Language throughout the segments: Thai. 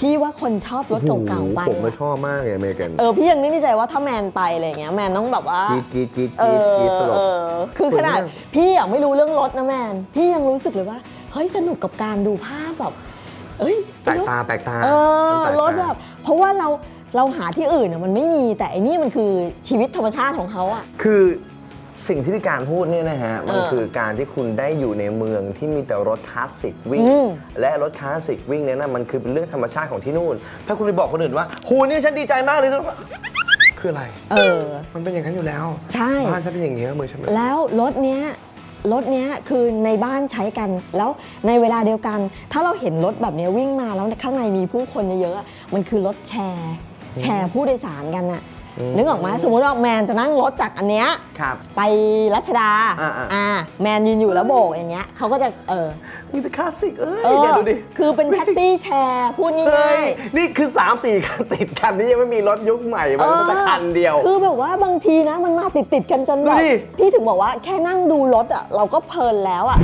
พี่ว่าคนชอบรถเก่าๆไปผมไม่อะชอบมากเลยอเมริกันเออพี่ยังนึกในใจว่าถ้าแมนไปอะไรอย่างเงี้ยแมนต้องแบบว่ากรีดกรีดกเอรีดกรีดกรีดสลบอเออคือขนาดสวยมากพี่อะไม่รู้เรื่องรถนะแมน พี่ยังรู้สึกเลยว่าเฮ้ยสนุกกับการดูภาพแบบเอ้ยแปลกรถตาแปลกตาเออมันแปลกรถแบบเพราะว่าเราเราหาที่อื่นอะมันไม่มีแต่อันนี้มันคือชีวิตธรรมชาติของเขาอะคือ สิ่งที่พี่การพูดเนี่ยนะฮะ มันเออคือการที่คุณได้อยู่ในเมืองที่มีแต่รถคลาสสิกวิ่งอืมและรถคลาสสิกวิ่งเนี่ยนะมันคือเป็นเรื่องธรรมชาติของที่นู่น ถ้าคุณไปบอกคนอื่นว่าหูนี่ฉันดีใจมากเลยนะคืออะไร เออ มันเป็นอย่างนั้นอยู่แล้ว ใช่ บ้านฉันเป็นอย่างนี้ยมือฉันเป็นแล้วรถเนี้ยรถเนี้ยคือในบ้านใช้กัน แล้วในเวลาเดียวกัน ถ้าเราเห็นรถแบบเนี้ยวิ่งมาแล้วข้างในมีผู้คนเยอะๆอะมันคือรถแชร์ แชร์ผู้โดยสารกันน่ะ นึกออกไหมสมมติว่าแมนจะนั่งรถจากอันเนี้ยครับ ไปรัชดาอ่าๆอ่าแมนยืนอยู่แล้วโบกอย่างเงี้ยเขาก็จะเออมีแต่คลาสสิกเอ้ยเออเนี่ยดูดิคือเป็นแท็กซี่แชร์พูดเฮ้ง่ายยนี่คือ 3 4 คันติดกันนี่ยังไม่มีรถยุคใหม่ๆมันเป็นแต่คันเดียว คือแบบว่าบางทีนะมันมาติดติดๆกันจนแบบดูดิ พี่ถึงบอกว่าแค่นั่งดูรถอะเราก็เพลินแล้วอะ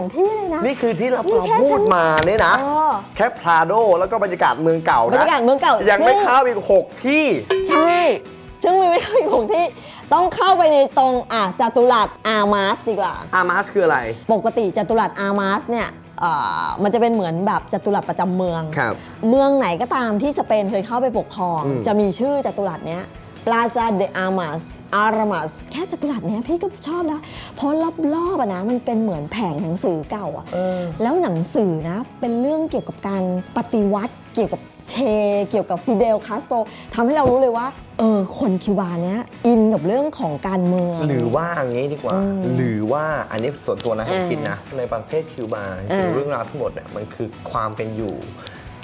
านที่เลยนะ นี่คือที่เรานี่เราแค่พูฉัดนมาเนี่ยนะอ๋อแค่พราโดแล้วก็บรรยากาศเมืองเก่านะบรรยากาศเมืองเก่ายัยังไม่เข้าอีก 6 ที่ ใช่ ซึ่งมีไม่เข้าอีกของที่ต้องเข้าไปในตรงอะจตุรัสอาร์มาสดีกว่า อามาสคืออะไร ปกติจตุรัสอาร์มาสเนี่ยเอ่อมันจะเป็นเหมือนแบบจตุรัสประจำเมืองครับเมืองไหนก็ตามที่สเปนเคยเข้าไปปกครองอืมจะมีชื่อจตุรัสเนี้ย Plaza de Armas Armas แค่จตุรัสเนี้ยพี่ก็ชอบแล้วเพราะรอบๆอะนะมันเป็นเหมือนแผงหนังสือเก่าอะแล้วหนังสือนะเป็นเรื่องเกี่ยวกับการปฏิวัติเกี่ยวกับเช เกี่ยวกับฟิเดลคาสโตรทำให้เรารู้เลยว่า เออ คนคิวบาเนี้ยอินกับเรื่องของการเมือง หรือว่าอย่างนี้ดีกว่า หรือว่าอันนี้ส่วนตัวนะผมอ่าคิดนะ ในประเทศคิวบาจอ่าริงๆเรื่องราวทั้งหมดเนี่ยมันคือความเป็นอยู่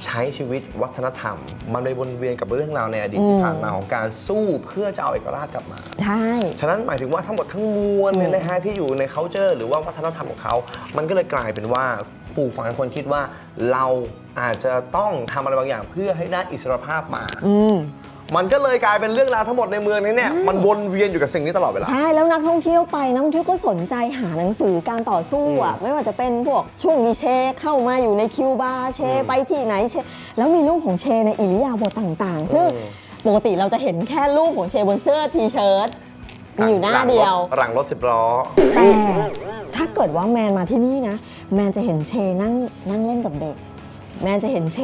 ใช้ชีวิตวัฒนธรรม มันไปวนเวียนกับเรื่องราวในอดีตที่ผ่านมาของการสู้เพื่อจะเอาเอกราชกลับมาใช่ฉะนั้นหมายถึงว่าทั้งหมดทั้งมวลเนี่ยนะฮะที่อยู่ใน c u เจอร์หรือว่าวัฒนธรรมของเขา มันก็เลยกลายเป็นว่าปลูกฝังให้คนคิดว่าเราอาจจะต้องทำอะไรบางอย่างเพื่อให้ได้อิสรภาพมาอื มมันก็เลยกลายเป็นเรื่องราวทั้งหมดในเมืองนี้เนี่ยมันวนเวียนอยู่กับสิ่งนี้ตลอดเวลา ใช่แล้วนักท่องเที่ยวไปนักท่องเที่ยวก็สนใจหาหนังสือการต่อสู้อะไม่ว่าจะเป็นพวกช่วงนี้เชเข้ามาอยู่ในคิวบาเชไปที่ไหนเช แล้วมีรูปของเชในอิริยาบถต่างๆ ซึ่งอืมปกติเราจะเห็นแค่รูปของเชบนเสื้อทีเชิ้ตมีอยู่หน้าเดียวหลังรถสิบล้อแต่ถ้าเกิดว่าแมนมาที่นี่นะ แมนจะเห็นเชนั่งนั่งเล่นกับเด็ก แมนจะเห็นเช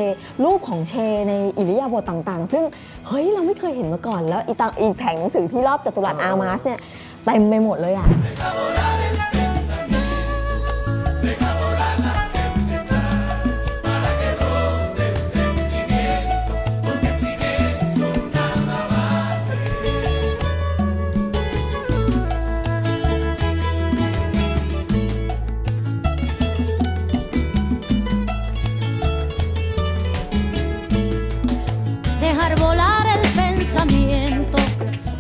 รูปของเชในอิริยาบถต่างๆ ซึ่งเฮ้ยเราไม่เคยเห็นมาก่อน แล้วอีตังอีแผงหนังสือที่รอบจัตุรัสอาร์มาสเนี่ยเต็มไปหมดเลยอะ dejar volar el pensamiento.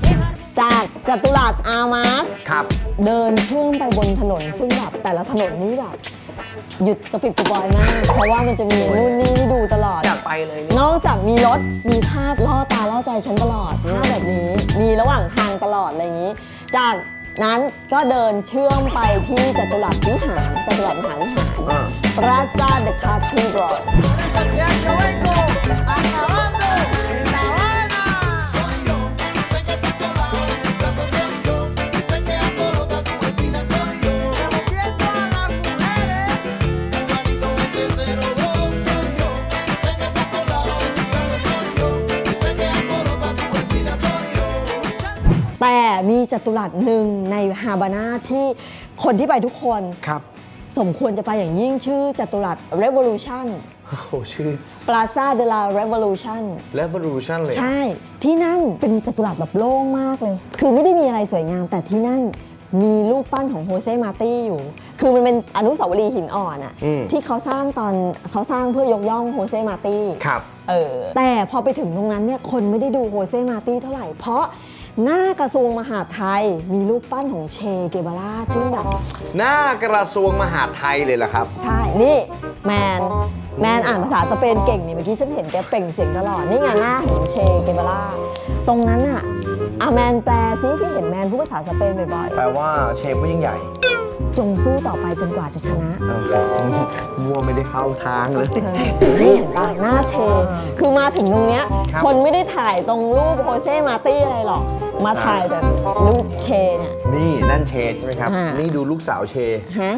dejar- จากจัตุรัสอาร์มาส ครับ เดินเชื่อมไปบนถนน ซึ่งแบบแต่ละถนนนี่แบบ หยุดกระปิบกระปอยมาก เพราะว่ามันจะมีนู่นนี่ให้ดูตลอด อยากไปเลยนี่นอกจากมีรถ มีภาพล่อตาล่อใจฉันตลอดภาพแบบนี้ มีระหว่างทางตลอดอะไรอย่างนี้ จากนั้นก็เดินเชื่อมไปที่จัตุรัสวิหารจัตุรัสมหาวิหารอ่าปราสาทเดอะคาทีดรอ จัตุรัสหนึ่งในฮาบานาที่คนที่ไปทุกคนครับ สมควรจะไปอย่างยิ่งชื่อจัตุรัส Revolution โอ้โหชื่อ Plaza de la Revolution Revolution เลย ใช่ ที่นั่นเป็นจัตุรัสแบบโล่งมากเลย คือไม่ได้มีอะไรสวยงามแต่ที่นั่นมีรูปปั้นของโฮเซมาตี้อยู่ คือมันเป็นอนุสาวรีย์หินอ่อนอะอืมที่เขาสร้างตอนเขาสร้างเพื่อยกย่องโฮเซ่มาร์ตี้ ครับ เออ แต่พอไปถึงตรงนั้นเนี่ยคนไม่ได้ดูโฮเซ่มาร์ตี้เท่าไหร่ เพราะ หน้ากระทรวงมหาดไทยมีรูปปั้นของเชเกบาราซึ่งแบบ หน้ากระทรวงมหาดไทยเลยล่ะครับ ใช่ นี่ แมน แมนอ่านภาษาสเปนเก่งนี่เมื่อกี้ฉันเห็นแกเปล่งเสียงตลอด นี่ไงหน้าเห็นเชเกบาราตรงนั้นอะอาแมนแปลซิพี่เห็นแมนพูดภาษาสเปนบ่อยแปลว่าเชฟผู้ยิ่งใหญ่ๆ จงสู้ต่อไปจนกว่าจะชนะมัวไม่ได้เข้าทางเลยนี่เห็นปะหน้าเช คือมาถึงตรงเนี้ย ครับ คนไม่ได้ถ่ายตรงรูปโฮเซ่มาร์ตี้อะไรหรอก มาถ่ายแบบรูปเชเนี่ยนี่นั่นเชใช่ไหมครับอ่านี่นี่ดูลูกสาวเชฮะ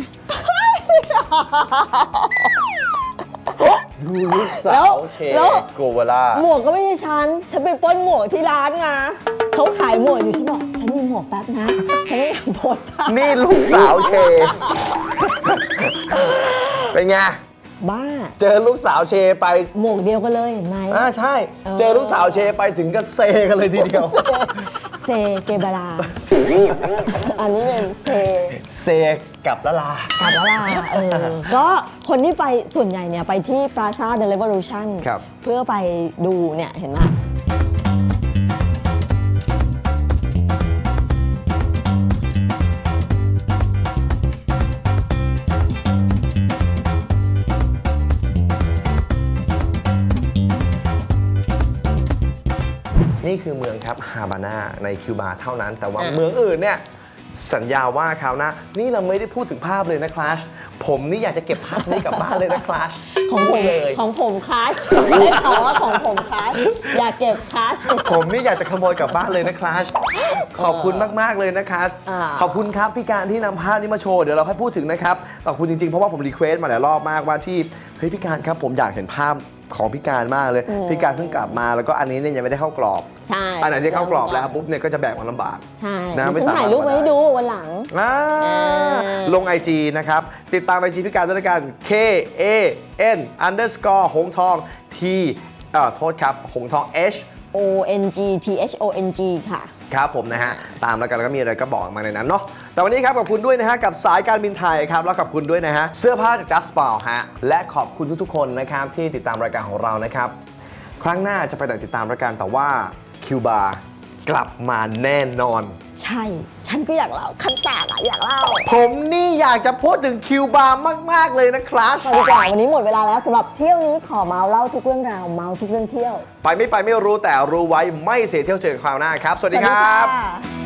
ดูลูกสาแล้ววเชแล้วโกวาล่าหมวกก็ไม่ใช่ฉัน ฉันไปปล้นหมวกที่ร้านไงเขาขายหมวกอยู่ฉันบอกฉันมีหมวกแป๊บนะ ฉันไม่อยากโพสต์ภาพนี่ลูกสาวเช เป็นไงบ้า เจอลูกสาวเชไป หมวกเดียวกันเลยเห็นไหมอ่าใช่เออเจอลูกสาวเชไปถึงก็เซกันเลยทีเดียว เซเกบาลา อันนี้เป็นเซ เซกับละลากับละลาเออก็คนที่ไปส่วนใหญ่เนี่ยไปที่ Plaza The Revolution ครับ เพื่อไปดูเนี่ยเห็นไหม นี่คือเมืองครับฮาบานาในคิวบาเท่านั้น แต่ว่าอะเมืองอื่นเนี่ยสัญญาว่าคราวหน้านี่เราไม่ได้พูดถึงภาพเลยนะคลาชผมนี่อยากจะเก็บภาพนี้กลับบ้านเลยนะคลาชของผมเลยของผมคลาชได้ข่าวว่าของผมคลาชอย่าเก็บคลาชผมนี่อยากจะขโมยกลับบ้านเลยนะคลาชขอบคุณมากๆเลยนะคลาชอ่าขอบคุณครับพี่การที่นำภาพนี้มาโชว์เดี๋ยวเราค่อยพูดถึงนะครับขอบคุณจริงๆเพราะว่าผมรีเควสต์มาหลายรอบมากว่าที่เฮ้ยพี่การครับผมอยากเห็นภาพ ของพี่การมากเลยพี่การเพิ่งกลับมาแล้วก็อันนี้เนี่ยยังไม่ได้เข้ากรอบ ใช่อันไหนที่เข้ากรอบแล้วปุ๊บเนี่ยก็จะแบกมันลำบาก ใช่นะเดี๋ยวไม่ฉันสามารถถ่ายรูปไว้ให้ดูวันหลัง อ่าอ่าลง IG นะครับ ติดตาม IG พี่การด้วยกัน K A N underscore หงทอง T เอ่อโทษครับ หงทอง H O N G T H O N G ค่ะ ครับผมนะฮะตามแล้วกันแล้วก็มีอะไรก็บอกมาในนั้นเนาะแต่วันนี้ครับขอบคุณด้วยนะฮะกับสายการบินไทยครับแล้วขอบคุณด้วยนะฮะเสื้อผ้าจาก Just p a l ฮะและขอบคุณทุกๆ คนนะครับที่ติดตามรายการของเรานะครับ ครั้งหน้าจะไปไหนติดตามรายการแต่ว่าคิวบาร์ กลับมาแน่นอน ใช่ ฉันก็อยากเล่าขั้นปากอะอยากเล่าผมนี่อยากจะพูดถึงคิวบามาก ๆ เลยนะครับมาดีกว่าวันนี้หมดเวลาแล้วสำหรับเที่ยวนี้ขอเมาเล่าทุกเรื่องราวเมาทุกเรื่องเที่ยว ไปไม่ไปไม่รู้แต่รู้ไว้ไม่เสียเที่ยวเจอกันคราวหน้าครับ สวัสดีครับสวัสดีค่ะ